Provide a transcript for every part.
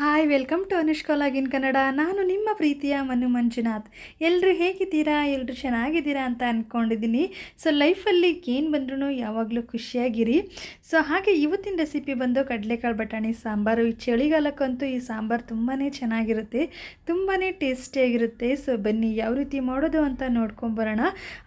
Hi welcome to Anushka log in Kannada ನಾನು ನಿಮ್ಮ ಪ್ರೀತಿಯ ಮನು ಮಂಜುನಾಥ್. ಎಲ್ಲರೂ ಹೇಗಿದ್ದೀರಾ? ಎಲ್ಲರೂ ಚೆನ್ನಾಗಿದ್ದೀರಾ ಅಂತ ಅಂದ್ಕೊಂಡಿದ್ದೀನಿ ಸೊ ಲೈಫಲ್ಲಿ ಏನು ಬಂದ್ರೂ ಯಾವಾಗಲೂ ಖುಷಿಯಾಗಿರಿ. ಸೊ ಹಾಗೆ ಇವತ್ತಿನ ರೆಸಿಪಿ ಬಂದು ಕಡಲೆಕಾಳು ಬಟಾಣಿ, ಸಾಂಬಾರು, ಈ ಚಳಿಗಾಲಕ್ಕಂತೂ ಈ ಸಾಂಬಾರು ತುಂಬಾ ಚೆನ್ನಾಗಿರುತ್ತೆ. ತುಂಬಾ ಟೇಸ್ಟಿಯಾಗಿರುತ್ತೆ ಸೊ ಬನ್ನಿ ಯಾವ ರೀತಿ ಮಾಡೋದು ಅಂತ ನೋಡ್ಕೊಂಬರೋಣ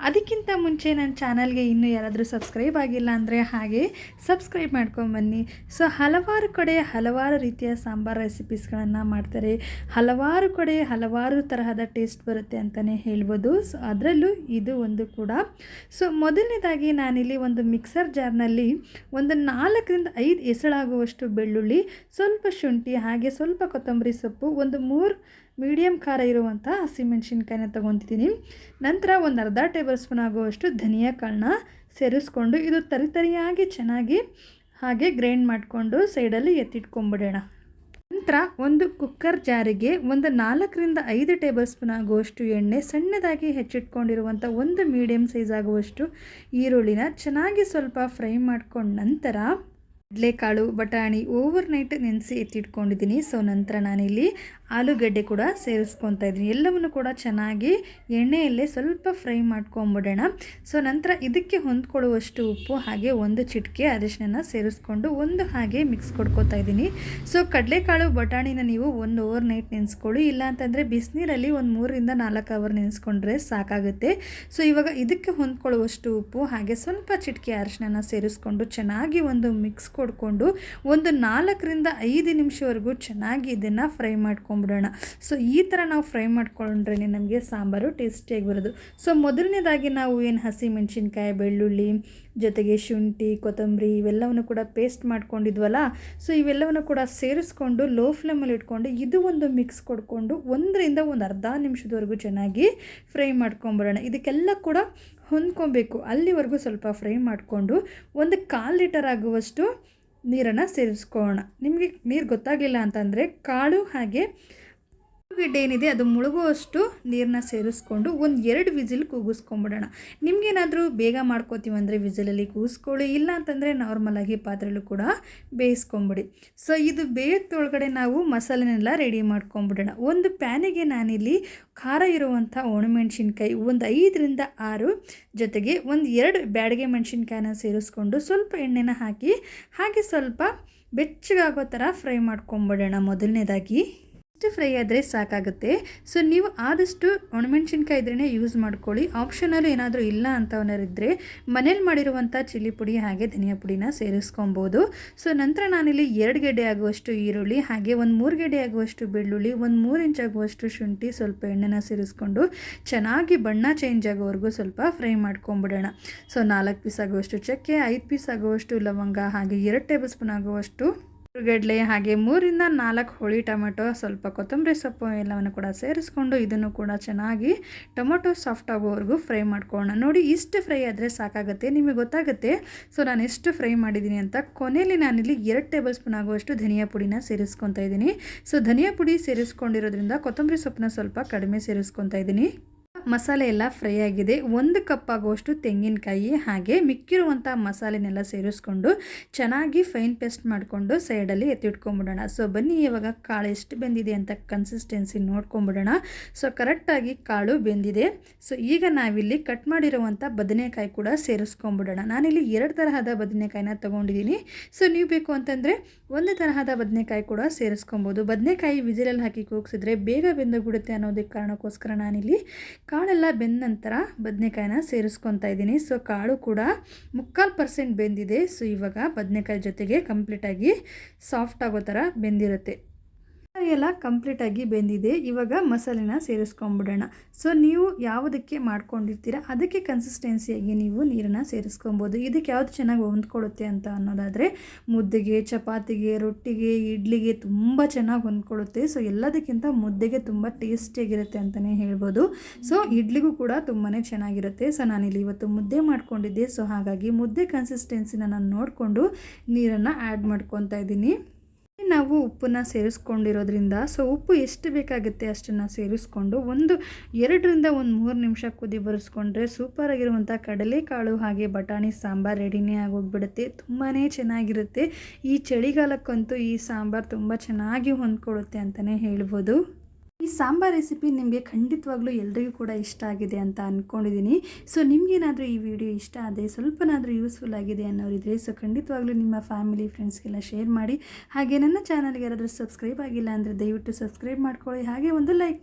ಅದಕ್ಕಿಂತ ಮುಂಚೆ ನನ್ನ ಚಾನಲ್ಗೆ ಇನ್ನೂ ಯಾರಾದರೂ ಸಬ್ಸ್ಕ್ರೈಬ್ ಆಗಿಲ್ಲ ಅಂದರೆ ಹಾಗೆ ಸಬ್ಸ್ಕ್ರೈಬ್ ಮಾಡ್ಕೊಂಬನ್ನಿ ಸೊ ಹಲವಾರು ಕಡೆ ಹಲವಾರು ರೀತಿಯ ಸಾಂಬಾರು ರೆಸಿಪೀಸ್ಗಳನ್ನು ಮಾಡ್ತಾರೆ. ಹಲವಾರು ಕಡೆ ಹಲವಾರು ತರಹದ ಟೇಸ್ಟ್ ಬರುತ್ತೆ ಅಂತಲೇ ಹೇಳ್ಬೋದು. ಸೊ ಅದರಲ್ಲೂ ಇದು ಒಂದು ಕೂಡ. ಸೊ ಮೊದಲನೇದಾಗಿ ನಾನಿಲ್ಲಿ ಒಂದು ಮಿಕ್ಸರ್ ಜಾರ್ನಲ್ಲಿ ಒಂದು ನಾಲ್ಕರಿಂದ ಐದು ಎಸಳಾಗುವಷ್ಟು ಬೆಳ್ಳುಳ್ಳಿ, ಸ್ವಲ್ಪ ಶುಂಠಿ, ಹಾಗೆ ಸ್ವಲ್ಪ ಕೊತ್ತಂಬರಿ ಸೊಪ್ಪು, ಒಂದು ಮೂರು ಮೀಡಿಯಂ ಖಾರ ಇರುವಂಥ ಹಸಿಮೆಣ್ಸಿನ್ಕಾಯಿನ ತೊಗೊತಿದ್ದೀನಿ ನಂತರ ಒಂದು ಅರ್ಧ ಟೇಬಲ್ ಸ್ಪೂನ್ ಆಗುವಷ್ಟು ಧನಿಯಾ ಕಾಳನ್ನ ಸೇರಿಸ್ಕೊಂಡು ಇದು ತರಿತರಿಯಾಗಿ ಚೆನ್ನಾಗಿ ಹಾಗೆ ಗ್ರೈಂಡ್ ಮಾಡಿಕೊಂಡು ಸೈಡಲ್ಲಿ ಎತ್ತಿಟ್ಕೊಂಬಿಡೋಣ. ನಂತರ ಒಂದು ಕುಕ್ಕರ್ ಜಾರಿಗೆ ಒಂದು ನಾಲ್ಕರಿಂದ ಐದು ಟೇಬಲ್ ಸ್ಪೂನ್ ಆಗುವಷ್ಟು ಎಣ್ಣೆ ಸಣ್ಣದಾಗಿ ಹೆಚ್ಚಿಟ್ಕೊಂಡಿರುವಂಥ ಒಂದು ಮೀಡಿಯಮ್ ಸೈಜ್ ಆಗುವಷ್ಟು ಈರುಳ್ಳಿನ ಚೆನ್ನಾಗಿ ಸ್ವಲ್ಪ ಫ್ರೈ ಮಾಡ್ಕೊಂಡ ನಂತರ ಕಡಲೆಕಾಳು, ಬಟಾಣಿ ಓವರ್ ನೈಟ್ ನೆನೆಸಿ ಎತ್ತಿಟ್ಕೊಂಡಿದ್ದೀನಿ. ಸೊ ನಂತರ ನಾನಿಲ್ಲಿ ಆಲೂಗಡ್ಡೆ ಕೂಡ ಸೇರಿಸ್ಕೊತಾ ಇದ್ದೀನಿ. ಎಲ್ಲವನ್ನು ಕೂಡ ಚೆನ್ನಾಗಿ ಎಣ್ಣೆಯಲ್ಲೇ ಸ್ವಲ್ಪ ಫ್ರೈ ಮಾಡ್ಕೊಂಬಿಡೋಣ. ಸೊ, ನಂತರ ಇದಕ್ಕೆ ಹೊಂದ್ಕೊಳ್ಳುವಷ್ಟು ಉಪ್ಪು ಹಾಗೆ ಒಂದು ಚಿಟಿಕೆ ಅರಿಶಿನ ಸೇರಿಸ್ಕೊಂಡು ಒಂದು ಹಾಗೆ ಮಿಕ್ಸ್ ಕೊಡ್ಕೋತಾ ಇದ್ದೀನಿ. ಸೊ, ಕಡಲೆಕಾಳು ಬಟಾಣಿನ ನೀವು ಒಂದು ಓವರ್ ನೈಟ್ ನೆನೆಸ್ಕೊಳ್ಳಿ. ಇಲ್ಲ ಅಂತಂದರೆ ಬಿಸಿನೀರಲ್ಲಿ ಒಂದು ಮೂರರಿಂದ ನಾಲ್ಕು ಅವರ್ ನೆನೆಸ್ಕೊಂಡ್ರೆ ಸಾಕಾಗುತ್ತೆ. ಸೊ, ಇವಾಗ ಇದಕ್ಕೆ ಹೊಂದ್ಕೊಳ್ಳುವಷ್ಟು ಉಪ್ಪು ಹಾಗೆ ಸ್ವಲ್ಪ ಚಿಟಿಕೆ ಅರಿಶಿನ ಸೇರಿಸ್ಕೊಂಡು ಚೆನ್ನಾಗಿ ಒಂದು ಮಿಕ್ಸ್ ಕೊಡ್ಕೊಂಡು ಒಂದು ನಾಲ್ಕರಿಂದ ಐದು ನಿಮಿಷವರೆಗೂ ಚೆನ್ನಾಗಿ ಇದನ್ನು ಫ್ರೈ ಮಾಡ್ಕೊಂಬಿಡೋಣ. ಸೊ ಈ ಥರ ನಾವು ಫ್ರೈ ಮಾಡ್ಕೊಂಡ್ರೇ ನಮಗೆ ಸಾಂಬಾರು ಟೇಸ್ಟಿಯಾಗಿ ಬರೋದು. ಸೊ ಮೊದಲನೇದಾಗಿ ನಾವು ಏನು ಹಸಿ ಮೆಣಸಿನ್ಕಾಯಿ, ಬೆಳ್ಳುಳ್ಳಿ, ಜೊತೆಗೆ ಶುಂಠಿ, ಕೊತ್ತಂಬರಿ ಇವೆಲ್ಲವನ್ನು ಕೂಡ ಪೇಸ್ಟ್ ಮಾಡ್ಕೊಂಡಿದ್ವಲ್ಲ ಸೊ ಇವೆಲ್ಲವನ್ನು ಕೂಡ ಸೇರಿಸ್ಕೊಂಡು ಲೋ ಫ್ಲೇಮಲ್ಲಿ ಇಟ್ಕೊಂಡು ಇದು ಒಂದು ಮಿಕ್ಸ್ ಕೊಡ್ಕೊಂಡು ಒಂದರಿಂದ ಒಂದು ಅರ್ಧ ನಿಮಿಷದವರೆಗೂ ಚೆನ್ನಾಗಿ ಫ್ರೈ ಮಾಡ್ಕೊಂಬರೋಣ ಇದಕ್ಕೆಲ್ಲ ಕೂಡ ಹೊಂದ್ಕೊಬೇಕು. ಅಲ್ಲಿವರೆಗೂ ಸ್ವಲ್ಪ ಫ್ರೈ ಮಾಡಿಕೊಂಡು ಒಂದು ಕಾಲು ಲೀಟರ್ ಆಗುವಷ್ಟು ನೀರನ್ನು ಸೇರಿಸ್ಕೊಳ್ಳೋಣ ನಿಮಗೆ ನೀರು ಗೊತ್ತಾಗಲಿಲ್ಲ ಅಂತಂದರೆ ಕಾಳು ಹಾಗೆ ಗಿಡ್ಡೆ ಏನಿದೆ ಅದು ಮುಳುಗುವಷ್ಟು ನೀರನ್ನ ಸೇರಿಸ್ಕೊಂಡು ಒಂದು ಎರಡು ವಿಸಿಲ್ ಕೂಗಿಸ್ಕೊಂಬಿಡೋಣ. ನಿಮಗೇನಾದರೂ ಬೇಗ ಮಾಡ್ಕೋತೀವಿ ಅಂದರೆ ವಿಸಿಲಲ್ಲಿ ಕೂಗಿಸ್ಕೊಳ್ಳಿ ಇಲ್ಲ ಅಂತಂದರೆ ನಾರ್ಮಲಾಗಿ ಪಾತ್ರೆಯಲ್ಲೂ ಕೂಡ ಬೇಯಿಸ್ಕೊಂಬಿಡಿ. ಸೊ, ಇದು ಬೇಯತ್ತೊಳಗಡೆ ನಾವು ಮಸಾಲೆನೆಲ್ಲ ರೆಡಿ ಮಾಡ್ಕೊಂಬಿಡೋಣ. ಒಂದು ಪ್ಯಾನಿಗೆ ನಾನಿಲ್ಲಿ ಖಾರ ಇರುವಂಥ ಒಣಮೆಣ್ಸಿನ್ಕಾಯಿ ಒಂದು ಐದರಿಂದ ಆರು ಜೊತೆಗೆ ಒಂದು ಎರಡು ಬ್ಯಾಡಿಗೆ ಮೆಣಸಿನ್ಕಾಯಿನ ಸೇರಿಸ್ಕೊಂಡು ಸ್ವಲ್ಪ ಎಣ್ಣೆನ ಹಾಕಿ, ಹಾಗೆ ಸ್ವಲ್ಪ ಬೆಚ್ಚಗಾಗೋ ಥರ ಫ್ರೈ ಮಾಡ್ಕೊಂಬಿಡೋಣ ಮೊದಲನೇದಾಗಿ. ಇಷ್ಟು ಫ್ರೈ ಆದರೆ ಸಾಕಾಗುತ್ತೆ? ಸೊ ನೀವು ಆದಷ್ಟು ಒಣಮೆಣ್ಸಿನ್ಕಾಯಿ ಇದ್ರೇ ಯೂಸ್ ಮಾಡ್ಕೊಳ್ಳಿ. ಆಪ್ಷನಲ್ ಏನಾದರೂ ಇಲ್ಲ ಅಂತವನರಿದ್ದರೆ ಮನೇಲಿ ಮಾಡಿರುವಂಥ ಚಿಲ್ಲಿ ಪುಡಿ ಹಾಗೆ ಧನಿಯಾ ಪುಡಿನ ಸೇರಿಸ್ಕೊಬೋದು. ಸೊ ನಂತರ ನಾನಿಲ್ಲಿ ಎರಡು ಗೆಡ್ಡೆ ಆಗುವಷ್ಟು ಈರುಳ್ಳಿ, ಹಾಗೆ ಒಂದು ಮೂರು ಗೆಡ್ಡೆ ಆಗುವಷ್ಟು ಬೆಳ್ಳುಳ್ಳಿ, ಒಂದು ಮೂರು ಇಂಚ್ ಆಗುವಷ್ಟು ಶುಂಠಿ, ಸ್ವಲ್ಪ ಎಣ್ಣೆನ ಸೇರಿಸ್ಕೊಂಡು ಚೆನ್ನಾಗಿ ಬಣ್ಣ ಚೇಂಜ್ ಆಗೋವರೆಗೂ ಸ್ವಲ್ಪ ಫ್ರೈ ಮಾಡ್ಕೊಂಬಿಡೋಣ. ಸೊ ನಾಲ್ಕು ಪೀಸ್ ಆಗುವಷ್ಟು ಚಕ್ಕೆ, ಐದು ಪೀಸ್ ಆಗುವಷ್ಟು ಲವಂಗ, ಹಾಗೆ ಎರಡು ಟೇಬಲ್ ಸ್ಪೂನ್ ಆಗುವಷ್ಟು ಗಡ್ಲೆ ಹಾಗೆ ಮೂರಿಂದ ನಾಲ್ಕು ಹೋಳಿ ಟೊಮೆಟೊ, ಸ್ವಲ್ಪ ಕೊತ್ತಂಬರಿ ಸೊಪ್ಪು ಎಲ್ಲವನ್ನು ಕೂಡ ಸೇರಿಸ್ಕೊಂಡು ಇದನ್ನು ಕೂಡ ಚೆನ್ನಾಗಿ ಟೊಮೊಟೊ ಸಾಫ್ಟ್ ಆಗೋವರೆಗೂ ಫ್ರೈ ಮಾಡ್ಕೊಳ್ಳೋಣ. ನೋಡಿ, ಇಷ್ಟು ಫ್ರೈ ಆದರೆ ಸಾಕಾಗುತ್ತೆ, ನಿಮಗೆ ಗೊತ್ತಾಗುತ್ತೆ. ಸೊ, ನಾನು ಎಷ್ಟು ಫ್ರೈ ಮಾಡಿದ್ದೀನಿ ಅಂತ ಕೊನೆಯಲ್ಲಿ ನಾನಿಲ್ಲಿ ಎರಡು ಟೇಬಲ್ ಸ್ಪೂನ್ ಆಗುವಷ್ಟು ಧನಿಯಾ ಪುಡಿನ ಸೇರಿಸ್ಕೊತಾ ಇದ್ದೀನಿ. ಸೊ, ಧನಿಯಾ ಪುಡಿ ಸೇರಿಸ್ಕೊಂಡಿರೋದ್ರಿಂದ ಕೊತ್ತಂಬರಿ ಸೊಪ್ಪನ್ನ ಸ್ವಲ್ಪ ಕಡಿಮೆ ಸೇರಿಸ್ಕೊತಾ ಇದ್ದೀನಿ. ಮಸಾಲೆ ಎಲ್ಲ ಫ್ರೈ ಆಗಿದೆ. ಒಂದು ಕಪ್ ಆಗುವಷ್ಟು ತೆಂಗಿನಕಾಯಿ ಹಾಗೆ ಮಿಕ್ಕಿರುವಂಥ ಮಸಾಲೆನೆಲ್ಲ ಸೇರಿಸ್ಕೊಂಡು ಚೆನ್ನಾಗಿ ಫೈನ್ ಪೇಸ್ಟ್ ಮಾಡಿಕೊಂಡು ಸೈಡಲ್ಲಿ ಎತ್ತಿಟ್ಕೊಂಬಿಡೋಣ ಸೊ ಬನ್ನಿ, ಇವಾಗ ಕಾಳು ಎಷ್ಟು ಬೆಂದಿದೆ ಅಂತ ಕನ್ಸಿಸ್ಟೆನ್ಸಿ ನೋಡ್ಕೊಂಬಿಡೋಣ. ಸೊ ಕರೆಕ್ಟಾಗಿ ಕಾಳು ಬೆಂದಿದೆ. ಸೊ ಈಗ ನಾವಿಲ್ಲಿ ಕಟ್ ಮಾಡಿರುವಂಥ ಬದನೆಕಾಯಿ ಕೂಡ ಸೇರಿಸ್ಕೊಂಬಿಡೋಣ. ನಾನಿಲ್ಲಿ ಎರಡು ತರಹದ ಬದನೆಕಾಯಿನ ತೊಗೊಂಡಿದ್ದೀನಿ. ಸೊ ನೀವು ಬೇಕು ಅಂತಂದರೆ ಒಂದು ತರಹದ ಬದನೆಕಾಯಿ ಕೂಡ ಸೇರಿಸ್ಕೊಬೋದು. ಬದನೆಕಾಯಿ ವಿಜಿಲಲ್ಲಿ ಹಾಕಿ ಕೂಗಿಸಿದ್ರೆ ಬೇಗ ಬೆಂದೋಗ್ಬಿಡುತ್ತೆ ಅನ್ನೋದಕ್ಕೆ ಕಾರಣಕ್ಕೋಸ್ಕರ ನಾನಿಲ್ಲಿ ಕಾಳೆಲ್ಲ ಬೆಂದ ನಂತರ ಬದನೆಕಾಯಿನ ಸೇರಿಸ್ಕೊತಾ ಇದ್ದೀನಿ. ಸೊ ಕಾಳು ಕೂಡ ಮುಕ್ಕಾಲು ಪರ್ಸೆಂಟ್ ಬೆಂದಿದೆ. ಸೊ ಇವಾಗ ಬದನೆಕಾಯಿ ಜೊತೆಗೆ ಕಂಪ್ಲೀಟಾಗಿ ಸಾಫ್ಟ್ ಆಗೋ ಥರ ಬೆಂದಿರುತ್ತೆ. ಎಲ್ಲ ಕಂಪ್ಲೀಟಾಗಿ ಬೆಂದಿದೆ. ಇವಾಗ ಮಸಾಲೆನ ಸೇರಿಸ್ಕೊಂಬಿಡೋಣ. ಸೊ ನೀವು ಯಾವುದಕ್ಕೆ ಮಾಡ್ಕೊಂಡಿರ್ತೀರ? ಅದಕ್ಕೆ ಕನ್ಸಿಸ್ಟೆನ್ಸಿಯಾಗಿ ನೀವು ನೀರನ್ನು ಸೇರಿಸ್ಕೊಬೋದು. ಇದಕ್ಕೆ ಯಾವುದು ಚೆನ್ನಾಗಿ ಹೊಂದ್ಕೊಳ್ಳುತ್ತೆ ಅಂತ ಅನ್ನೋದಾದರೆ, ಮುದ್ದೆಗೆ, ಚಪಾತಿಗೆ, ರೊಟ್ಟಿಗೆ, ಇಡ್ಲಿಗೆ ತುಂಬ ಚೆನ್ನಾಗಿ ಹೊಂದ್ಕೊಳ್ಳುತ್ತೆ. ಸೊ ಎಲ್ಲದಕ್ಕಿಂತ ಮುದ್ದೆಗೆ ತುಂಬ ಟೇಸ್ಟಿಯಾಗಿರುತ್ತೆ ಅಂತಲೇ ಹೇಳ್ಬೋದು. ಸೊ ಇಡ್ಲಿಗೂ ಕೂಡ ತುಂಬಾ ಚೆನ್ನಾಗಿರುತ್ತೆ. ಸೊ ನಾನಿಲ್ಲಿ ಇವತ್ತು ಮುದ್ದೆ ಮಾಡ್ಕೊಂಡಿದ್ದೆ. ಸೊ ಹಾಗಾಗಿ ಮುದ್ದೆ ಕನ್ಸಿಸ್ಟೆನ್ಸಿನ ನಾನು ನೋಡಿಕೊಂಡು ನೀರನ್ನು ಆ್ಯಡ್ ಮಾಡ್ಕೊತಾ ಇದ್ದೀನಿ. ನಾವು ಉಪ್ಪನ್ನ ಸೇರಿಸ್ಕೊಂಡಿರೋದ್ರಿಂದ, ಸೊ ಉಪ್ಪು ಎಷ್ಟು ಬೇಕಾಗುತ್ತೆ ಅಷ್ಟನ್ನು ಸೇರಿಸ್ಕೊಂಡು ಒಂದು ಎರಡರಿಂದ ಒಂದು ಮೂರು ನಿಮಿಷ ಕುದಿ ಬರೆಸ್ಕೊಂಡ್ರೆ ಸೂಪರಾಗಿರುವಂಥ ಕಡಲೆಕಾಳು ಹಾಗೆ ಬಟಾಣಿ ಸಾಂಬಾರು ರೆಡಿನೇ ಆಗೋಗ್ಬಿಡುತ್ತೆ. ತುಂಬಾ ಚೆನ್ನಾಗಿರುತ್ತೆ. ಈ ಚಳಿಗಾಲಕ್ಕಂತೂ ಈ ಸಾಂಬಾರು ತುಂಬ ಚೆನ್ನಾಗಿ ಹೊಂದ್ಕೊಳ್ಳುತ್ತೆ ಅಂತಲೇ ಹೇಳ್ಬೋದು. ಈ ಸಾಂಬಾರ್ ರೆಸಿಪಿ ನಿಮಗೆ ಖಂಡಿತವಾಗ್ಲೂ ಎಲ್ರಿಗೂ ಕೂಡ ಇಷ್ಟ ಆಗಿದೆ ಅಂತ ಅಂದ್ಕೊಂಡಿದ್ದೀನಿ ಸೊ ನಿಮಗೇನಾದರೂ ಈ ವಿಡಿಯೋ ಇಷ್ಟ ಆದರೆ, ಸ್ವಲ್ಪನಾದರೂ ಯೂಸ್ಫುಲ್ ಆಗಿದೆ ಅನ್ನೋರಿದ್ರೆ ಸೊ ಖಂಡಿತವಾಗ್ಲೂ ನಿಮ್ಮ ಫ್ಯಾಮಿಲಿ ಫ್ರೆಂಡ್ಸ್ಗೆಲ್ಲ ಶೇರ್ ಮಾಡಿ. ಹಾಗೆ ನನ್ನ ಚಾನಲ್ಗೆ ಯಾರಾದರೂ ಸಬ್ಸ್ಕ್ರೈಬ್ ಆಗಿಲ್ಲ ಅಂದರೆ ದಯವಿಟ್ಟು ಸಬ್ಸ್ಕ್ರೈಬ್ ಮಾಡ್ಕೊಳ್ಳಿ. ಹಾಗೆ ಒಂದು ಲೈಕ್